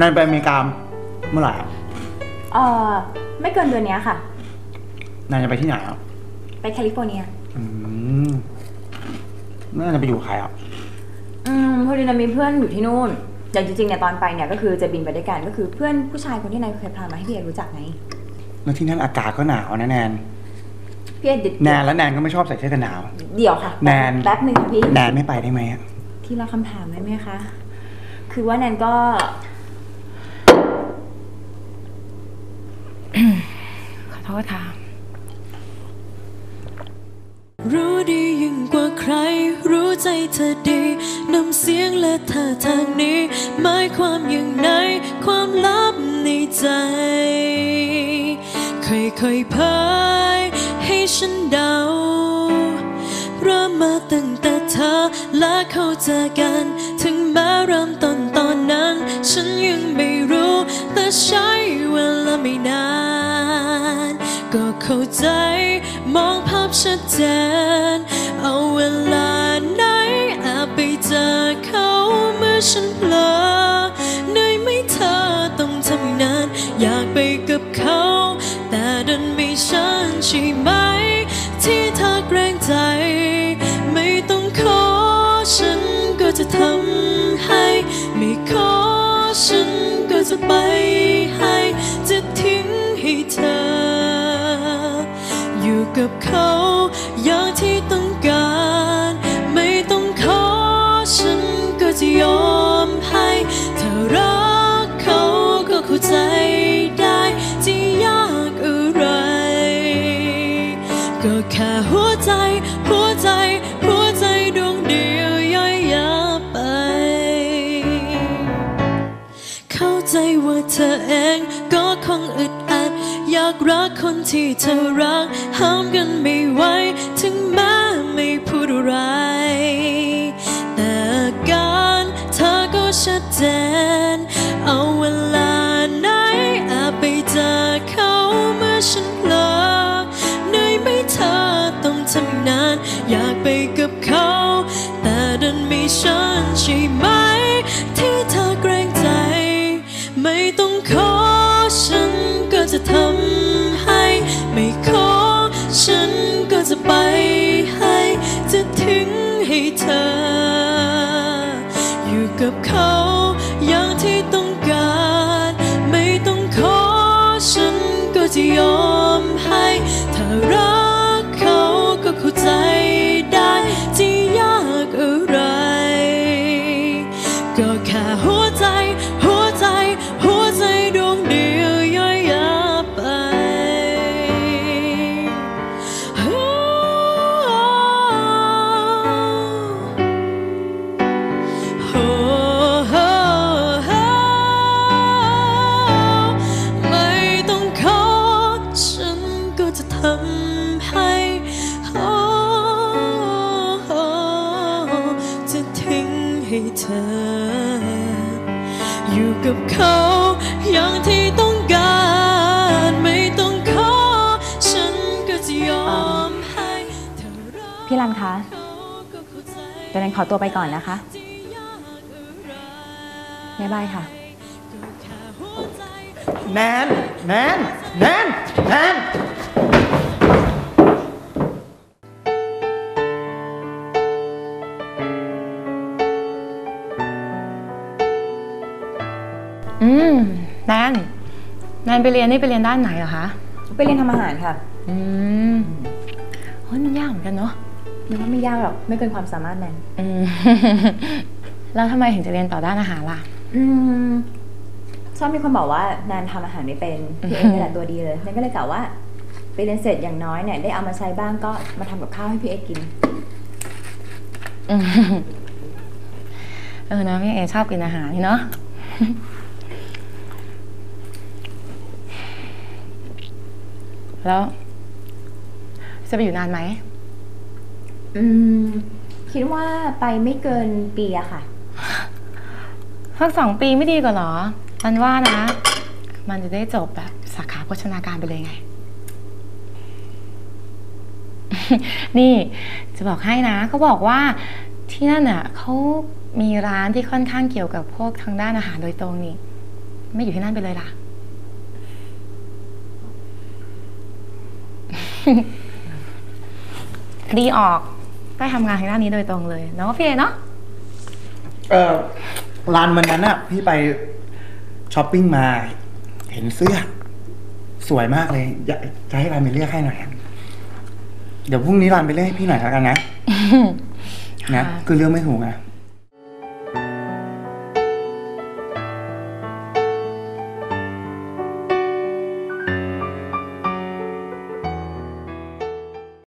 นายไปอเมริกาเมื่อไหร่อะเออไม่เกินเดือนเนี้ยค่ะ นายจะไปที่ไหนอะไปแคลิฟอร์เนีย อืมน่าจะไปอยู่กับใครอะอืมพอดีนะมีเพื่อนอยู่ที่นู่นแต่จริงๆเนี่ยตอนไปเนี่ยก็คือจะบินไปด้วยกันก็คือเพื่อนผู้ชายคนที่นายเคยพามาให้พี่เอรู้จักไงแล้วที่นั่นอากาศก็หนาวนะแนนพี่เอเดี๋ยวแนนแล้วแนนก็ไม่ชอบใส่เสื้อกันหนาว เดี๋ยวค่ะแนน แป๊บหนึ่งค่ะพี่ แนนไม่ไปได้ไหมอะทีละคำถามได้ไหมคะ คือว่าแนนก็ ขอ โทษค่ะ รู้ดียิ่งกว่าใคร รู้ใจเธอดีนำเสียงและท่าทางนี้หมายความอย่างไรความลับในใจค่อยๆเผยให้ฉันเดาเริ่มมาตั้งแต่เธอและเขาเจอกัน ใจมองภาพชัดเจนเอาเวลาไหนแอบไปเจอเขาเมื่อฉันเผลอเหนื่อยไม่เธอต้องทำนานอยากไปกับเขา แต่ดันไม่ฉันใช่ไหม ที่เธอเกรงใจ ไม่ต้องขอฉันก็จะทำให้ ไม่ขอฉันก็จะไปให้ จะทิ้งให้เธอ กับเขาอย่างที่ต้องการ ไม่ต้องขอฉันก็จะยอมให้เธอรักเขาก็เข้าใจได้ที่ยากอะไร ก็แค่หัวใจ หัวใจ หัวใจดวงเดียวย่อยยับไป เข้าใจว่าเธอเองก็คงอึดอัด อยากรักคนที่เธอรัก ห้ามกันไม่ไหวถึงแม้ไม่พูดอะไร แต่การเธอก็ชัดเจน เอาเวลาไหนแอบไปเจอเขาเมื่อฉันเผลอเหนื่อยไหมเธอต้องทำนาน อยากไปก จะทำให้ ไม่ขอ ฉันก็จะไปให้ จะทิ้งให้เธอ อยู่กับเขาอย่างที่ต้องการ ไม่ต้องขอ ฉันก็จะยอม ให้เธอ อยู่กับเขาอย่างที่ต้องการ ไม่ต้องขอ ฉันก็จะยอมให้เธอรักพี่รันคะเขาก็เข้าใจเดี๋ยวแนนขอตัวไปก่อนนะคะที่ยากอะไรบ๊ายบายค่ะก็แค่หัวใจแนน แนน แนน แนน อืมแนนแนนไปเรียนนี่ไปเรียนด้านไหนเหรอคะ ไปเรียนทำอาหารค่ะ อืมเฮ้ยมันยากเหมือนกันเนาะนึกว่าไม่ยากหรอก ไม่เกินความสามารถแนนอืม แล้วทำไมถึงจะเรียนต่อด้านอาหารล่ะ อืมชอบมีคนบอกว่าแนนทำอาหารไม่เป็นพี่เอ็นี่แหละตัวดีเลยแนนก็เลยกล่าวว่า ไปเรียนเสร็จอย่างน้อยเนี่ยได้เอามาใช้บ้างก็มาทำกับข้าวให้พี่เอ็กินอืมเออนะพี่เอชอบกินอาหารนี่เนาะ แล้ว จะไปอยู่นานไหม อืม คิดว่าไปไม่เกินปีอะค่ะ สักสองปีไม่ดีกว่าเหรอ มันว่านะ มันจะได้จบแบบสาขาโภชนาการไปเลยไง นี่จะบอกให้นะเขาบอกว่าที่นั่นน่ะเขามีร้านที่ค่อนข้างเกี่ยวกับพวกทางด้านอาหารโดยตรงนี่ ไม่อยู่ที่นั่นไปเลยล่ะ ดีออกได้ทำงานทางด้านนี้โดยตรงเลยเนาะพี่เอเนาะเออร้านวันนั้นอะพี่ไปช้อปปิ้งมา เห็นเสื้อ สวยมากเลย อยากจะให้ร้านไปเลือกให้หน่อยอะเดี๋ยวพรุ่งนี้ร้านไปเลือกให้พี่หน่อยแล้วกันนะ นะ คือเรื่องไม่ถูกอะ